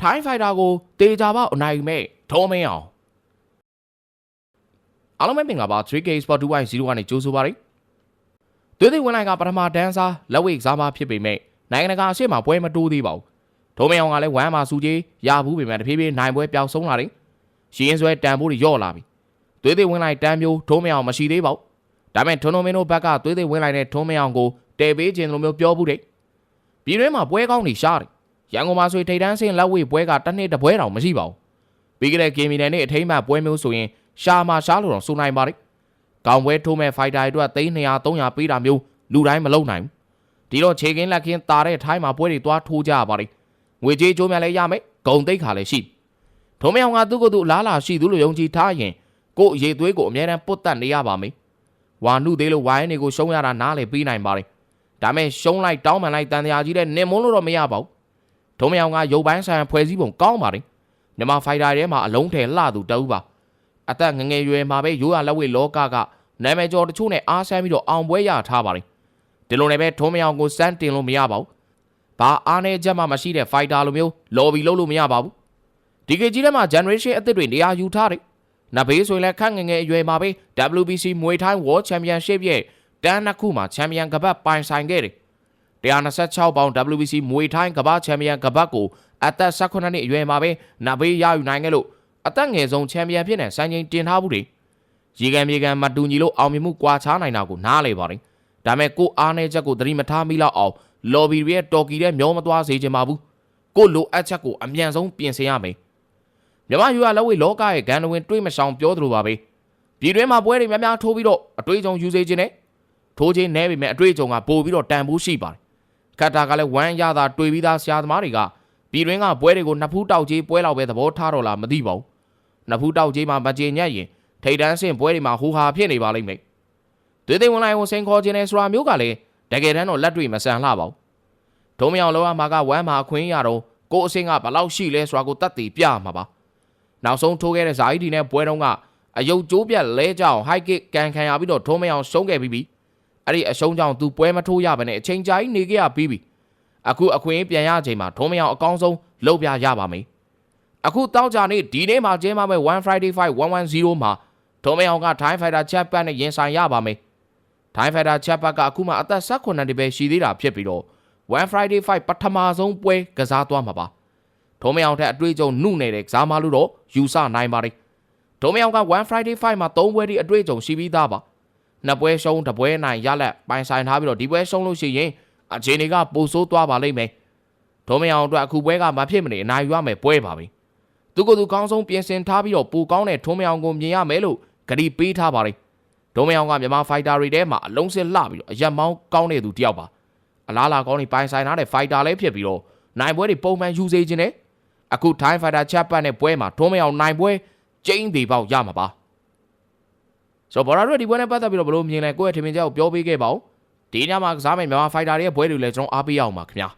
ထိုင်းဖိုက်တာကိုတေချာပေါက်အနိုင်မဲ့ထုံးမင်းအောင်အားလုံးပဲမင်္ဂလာပါ 3K Sport 2.0ကနေကြိုးဆိုပါရစေသွေးသွေးဝင်လိုက်ကပထမဒန်းစားလက်ဝိတ်ကစားမဖြစ်ပေမဲ့နိုင်ငံတကာအရှေ့မှာပွဲမတိုးသေးပါဘူးထုံးမင်းအောင်ကလည်းဝမ်းမှာစူကြီးရဘူးပေမဲ့တဖြည်းဖြည်းနိုင်ပွဲပျောက်ဆုံးလာတယ်ရှင်းဆွဲတန်ဖို့တွေညော့လာပြီသွေးသွေးဝင်လိုက်တန်းမျိုးထုံးမင်းအောင်မရှိသေးပါဘူးဒါပေမဲ့ထွန်းထွန်းမင်းတို့ဘက်ကသွေးသွေးဝင်လိုက်တဲ့ထုံးမင်းအောင်ကိုတဲပေးခြင်းလိုမျိုးပြောဘူးတဲ့ပြည်တွင်းမှာပွဲကောင်းနေရှားတယ် ရန်ကုန်မှာဆိုရင်ထိတ်တန်းဆင်းလက်ဝေးပွဲကတစ်နှစ်တစ်ပွဲတောင်မရှိပါဘူး။ပြီးကြတဲ့ဂေမီနယ်နဲ့အထိမ်းအမှတ်ပွဲမျိုးဆိုရင်ရှာမာရှားလို့တော့ဆိုနိုင်ပါတယ်။ကောင်ပွဲထိုးမဲ့ဖိုက်တာတွေအတွက်300 300ပေးတာမျိုးလူတိုင်းမလုံနိုင်ဘူး။ဒီတော့ခြေကင်းလက်ခင်းတာတဲ့ထိုင်းမှာပွဲတွေသွားထိုးကြရပါတယ်။ငွေကြေးကြိုးမြလည်းရမယ်။ဂုံတိတ်ခါလည်းရှိ။ထုံးမအောင်ကသူ့ကိုယ်သူအလားလာရှိသူလို့ယုံကြည်ထားရင်ကို့အရေးသွေးကိုအမြဲတမ်းပုတ်တက်နေရပါမယ်။ဝါနုသေးလို့ဝိုင်းနေကိုရှုံးရတာနားလေပြီးနိုင်ပါတယ်။ဒါမဲ့ရှုံးလိုက်တောင်းပန်လိုက်တန်တရားကြီးတဲ့နင်မုန်းလို့တော့မရပါဘူး။ ဒုံမယောင်ကရုပ်ပိုင်းဆိုင်ရာဖွဲ့စည်းပုံကောင်းပါတယ်မြန်မာဖိုက်တာထဲမှာအလုံးထဲလှသူတအူးပါအသက်ငငယ်ရွယ်မှာပဲရိုးရလက်ဝဲလောကကနာမည်ကျော်တချို့နဲ့အားဆန်းပြီးတော့အောင်ပွဲရထားပါတယ်ဒီလိုနဲ့ပဲဒုံမယောင်ကိုစမ်းတင်လို့မရပါဘူးဘာအားနေချက်မှမရှိတဲ့ဖိုက်တာလိုမျိုးလော်ဘီလုပ်လို့မရပါဘူးဒီကကြီးထဲမှာ generation အသစ်တွေနေရာယူထားတယ်နဘေးဆိုရင်လည်းခန့်ငငယ်အရွယ်မှာပဲ WBC မွေထိုင်း World Championship ရဲ့တန်းနှစ်ခုမှာချန်ပီယံကပတ်ပိုင်ဆိုင်ခဲ့တယ် 126ပေါင် WBC မွေထိုင်းကမ္ဘာချန်ပီယံကပတ်ကိုအသက်18နှစ်အရွယ်မှာပဲနဘေးရယူနိုင်ခဲ့လို့အသက်ငယ်ဆုံးချန်ပီယံဖြစ်တဲ့စံချိန်တင်ထားဘူးတွေရေကန်မြေကန်မတူညီလို့အောင်မြင်မှုကွာခြားနိုင်တာကိုနားလေပါတယ်ဒါမဲ့ကိုအားနေချက်ကိုသတိမထားမိတော့အောင်လော်ဘီရဲ့တော်ကီတဲ့မျောမသွားစေချင်ပါဘူးကိုလိုအပ်ချက်ကိုအမြန်ဆုံးပြင်ဆင်ရမယ်မြမယူရလက်ဝဲလောကရဲ့ဂန်ဒဝင်တွေးမဆောင်ပြောသလိုပါပဲပြည်တွင်းမှာပွဲတွေများများထိုးပြီးတော့အတွေ့အကြုံယူစေခြင်းနဲ့ထိုးခြင်းနဲပေမဲ့အတွေ့အကြုံကပိုပြီးတော့တန်ဖိုးရှိပါတယ် ခတ်တာကလည်းဝမ်းရတာတွေ့ပြီးသားဆရာသမားတွေကပြည်တွင်းကပွဲတွေကိုနှစ်ဖူးတောက်ကြီးပွဲလောက်ပဲသဘောထားတော့လားမသိပါဘူးနှစ်ဖူးတောက်ကြီးမှာမကြေညက်ရင်ထိတ်တန်းဆင့်ပွဲတွေမှာဟူဟာဖြစ်နေပါလိမ့်မယ်သွေးသိမ်းဝင်လိုက်ကိုစိန်ခေါ်ခြင်းနဲ့ဆိုတာမျိုးကလည်းတကယ်တမ်းတော့လက်တွေ့မဆန်လှပါဘူးဒုံမယောင်လောကမှာကဝမ်းမှာအခွင့်ရတော့ကိုအစင်းကဘလောက်ရှိလဲဆိုတာကိုတတ်သိပြမှာပါနောက်ဆုံးထိုးခဲ့တဲ့ဇာအီဒီနဲ့ပွဲတုန်းကအယုတ်ကျိုးပြက်လဲကြအောင်ဟိုက်ကစ်ကန်ခံရပြီးတော့ဒုံမယောင်ရှုံးခဲ့ပြီးပြီ အဲ့ဒီအရှုံးကြောင့်သူပွဲမထိုးရဘဲနဲ့အချိန်ကြာကြီးနေခဲ့ရပြီးပြီအခုအခွင့်အရေးပြန်ရချိန်မှာထုံးမအောင်အကောင်းဆုံးလုပ်ပြရပါမယ်အခုတောက်ကြနေ့ဒီနေ့မှာကျင်းပမဲ့1 Friday Fight 110မှာထုံးမအောင်က Thai Fighter Champion နဲ့ရင်ဆိုင်ရပါမယ် Thai Fighter Champion ကအခုမှအသက်18နှစ်ပဲရှိသေးတာဖြစ်ပြီးတော့1 Friday Fight ပထမဆုံးပွဲကစားသွားမှာပါထုံးမအောင်ထက်အတွေ့အကြုံနှုတ်နေတဲ့ကစားမလို့တော့ယူဆနိုင်ပါတယ်ထုံးမအောင်က1 Friday Fight မှာ3ပွဲထိအတွေ့အကြုံရှိပြီးသားပါ နှစ်ပွဲရှုံးတစ်ပွဲနိုင်ရလက်ပိုင်ဆိုင်ထားပြီးတော့ဒီပွဲရှုံးလို့ရှိရင်အခြေအနေကပိုဆိုးသွားပါလိမ့်မယ်ဒုံမယအောင်အတွက်အခုပွဲကမဖြစ်မနေအနိုင်ယူရမယ်ပွဲပါပဲသူကသူကောင်းဆုံးပြင်ဆင်ထားပြီးတော့ပိုကောင်းတဲ့ထုံးမယအောင်ကိုမြင်ရမယ်လို့ဂရီပေးထားပါတယ်ဒုံမယအောင်ကမြန်မာဖိုက်တာတွေထဲမှာအလုံးစစ်လှပြီးတော့အရက်မောင်းကောင်းတဲ့သူတယောက်ပါအလားလာကောင်းနေပိုင်ဆိုင်ထားတဲ့ဖိုက်တာလည်းဖြစ်ပြီးတော့နိုင်ပွဲတွေပုံမှန်ယူစေခြင်းနဲ့အခုထိုင်းဖိုက်တာချက်ပတ်နဲ့ပွဲမှာဒုံမယအောင်နိုင်ပွဲကျင်းသေးပေါက်ရမှာပါ ဆိုတော့ဘော်ရာတို့ဒီပွဲနဲ့ပတ်သက်ပြီးတော့ဘယ်လိုမြင်လဲကိုယ့်ရဲ့ထင်မြင်ချက်ကိုပြောပေးခဲ့ပါဦးဒီညမှာကစားမယ့်မြန်မာဖိုက်တာတွေရဲ့ပွဲတွေလည်းကျွန်တော်အားပေးရအောင်ပါခင်ဗျာ